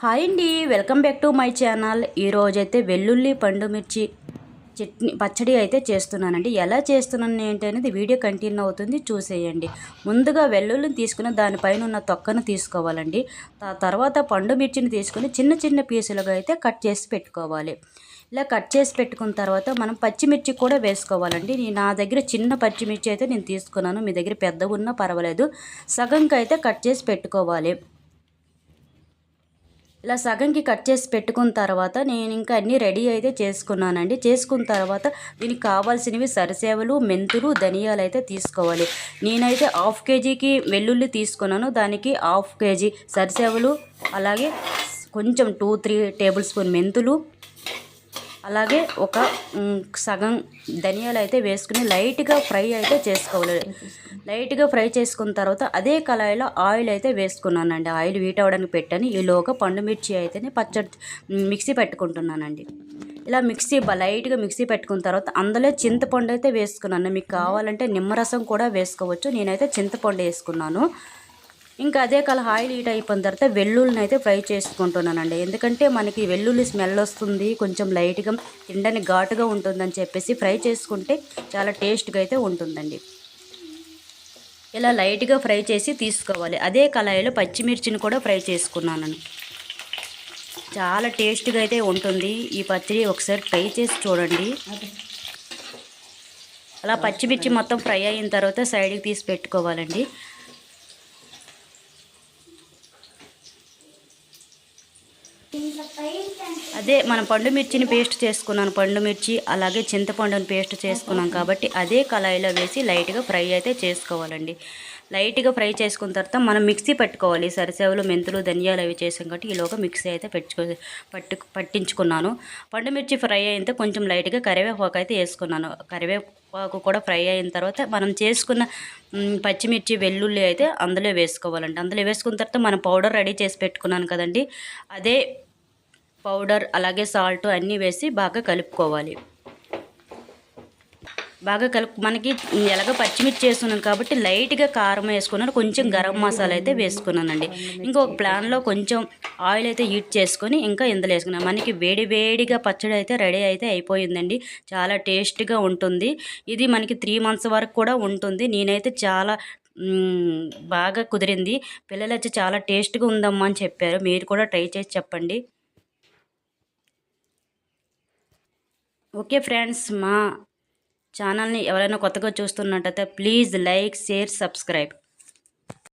Hi అండి welcome back to my channel. ఈరోజైతే వెల్లుల్లి పండు మిర్చి చట్నీ పచ్చడి అయితే చేస్తున్నానండి. ఎలా చేస్తున్నాను ఏంటి అనేది వీడియో కంటిన్యూ అవుతుంది చూసేయండి. ముందుగా వెల్లుల్లిని తీసుకుని దానిపైన ఉన్న తొక్కను తీసుకోవాలండి. ఆ తర్వాత పండు మిర్చిని తీసుకుని చిన్న చిన్న పీసులుగా అయితే కట్ చేసి పెట్టుకోవాలి. ఇలా కట్ చేసి పెట్టుకున్న తర్వాత మనం పచ్చిమిర్చి కూడా వేసుకోవాలండి. నేను నా దగ్గర చిన్న పచ్చిమిర్చి అయితే నేను తీసుకున్నాను. మీ దగ్గర పెద్ద ఉన్నా పర్వాలేదు. సగంకి అయితే కట్ చేసి పెట్టుకోవాలి. ఇలా సగంకి కట్ చేసి పెట్టుకున్న తర్వాత నేను ఇంకా అన్నీ రెడీ అయితే చేసుకున్నానండి. చేసుకున్న తర్వాత దీనికి కావాల్సినవి సరిసేవలు మెంతులు ధనియాలు అయితే తీసుకోవాలి. నేనైతే హాఫ్ కేజీకి వెల్లుల్లి తీసుకున్నాను. దానికి హాఫ్ కేజీ సరిసేవలు అలాగే కొంచెం టూ త్రీ టేబుల్ స్పూన్ మెంతులు అలాగే ఒక సగం ధనియాలు అయితే వేసుకుని లైట్గా ఫ్రై అయితే చేసుకోవాలి. లైట్గా ఫ్రై చేసుకున్న తర్వాత అదే కళాయిలో ఆయిల్ అయితే వేసుకున్నానండి. ఆయిల్ వీట్ అవ్వడానికి పెట్టాను ఈలోగా పండు మిర్చి అయితేనే పచ్చడి మిక్సీ పెట్టుకుంటున్నానండి. ఇలా మిక్సీ లైట్గా మిక్సీ పెట్టుకున్న తర్వాత అందులో చింతపండు అయితే వేసుకున్నాను. మీకు కావాలంటే నిమ్మరసం కూడా వేసుకోవచ్చు. నేనైతే చింతపండు వేసుకున్నాను. ఇంకా అదే కల ఆయిల్ హీట్ అయిపోయిన తర్వాత వెల్లుల్లిని అయితే ఫ్రై చేసుకుంటున్నానండి. ఎందుకంటే మనకి వెల్లుల్లి స్మెల్ వస్తుంది కొంచెం లైట్గా తినడానికి ఘాటుగా ఉంటుందని చెప్పేసి ఫ్రై చేసుకుంటే చాలా టేస్ట్గా అయితే ఉంటుందండి. ఇలా లైట్గా ఫ్రై చేసి తీసుకోవాలి. అదే కళాయిలో పచ్చిమిర్చిని కూడా ఫ్రై చేసుకున్నాను. చాలా టేస్ట్గా అయితే ఉంటుంది. ఈ పచ్చడి ఒకసారి ట్రై చేసి చూడండి. అలా పచ్చిమిర్చి మొత్తం ఫ్రై అయిన తర్వాత సైడ్కి తీసి పెట్టుకోవాలండి. అదే మనం పండు మిర్చిని పేస్ట్ చేసుకున్నాను పండు మిర్చి అలాగే చింతపండుని పేస్ట్ చేసుకున్నాం కాబట్టి అదే కళాయిలో వేసి లైట్గా ఫ్రై అయితే చేసుకోవాలండి. లైట్గా ఫ్రై చేసుకున్న తర్వాత మనం మిక్సీ పట్టుకోవాలి. సరిసేవలు మెంతులు ధనియాలు అవి చేసాం కాబట్టి ఈలోగా మిక్సీ అయితే పెట్టుకో పట్టు పట్టించుకున్నాను. పండు మిర్చి ఫ్రై అయితే కొంచెం లైట్గా కరివేపాకు అయితే వేసుకున్నాను. కరివేపాకు కూడా ఫ్రై అయిన తర్వాత మనం చేసుకున్న పచ్చిమిర్చి వెల్లుల్లి అయితే అందులో వేసుకోవాలండి. అందులో వేసుకున్న తర్వాత మనం పౌడర్ రెడీ చేసి పెట్టుకున్నాను కదండి. అదే పౌడర్ అలాగే సాల్ట్ అన్నీ వేసి బాగా కలుపుకోవాలి. బాగా కలుపు మనకి ఎలాగ పచ్చిమిర్చి వేసుకున్నాను కాబట్టి లైట్గా కారం వేసుకున్నాను కొంచెం గరం మసాలా అయితే వేసుకున్నానండి. ఇంకొక ప్లాన్లో కొంచెం ఆయిల్ అయితే హీట్ చేసుకొని ఇంకా ఇందులో వేసుకున్నాను. మనకి వేడి వేడిగా పచ్చడి అయితే రెడీ అయితే అయిపోయిందండి. చాలా టేస్ట్గా ఉంటుంది. ఇది మనకి త్రీ మంత్స్ వరకు కూడా ఉంటుంది. నేనైతే చాలా బాగా కుదిరింది. పిల్లలు వచ్చి చాలా టేస్ట్గా ఉందమ్మా అని చెప్పారు. మీరు కూడా ట్రై చేసి చెప్పండి. ఓకే ఫ్రెండ్స్ మా ఛానల్ని ఎవరైనా కొత్తగా చూస్తున్నట్టయితే ప్లీజ్ లైక్ షేర్ సబ్స్క్రైబ్.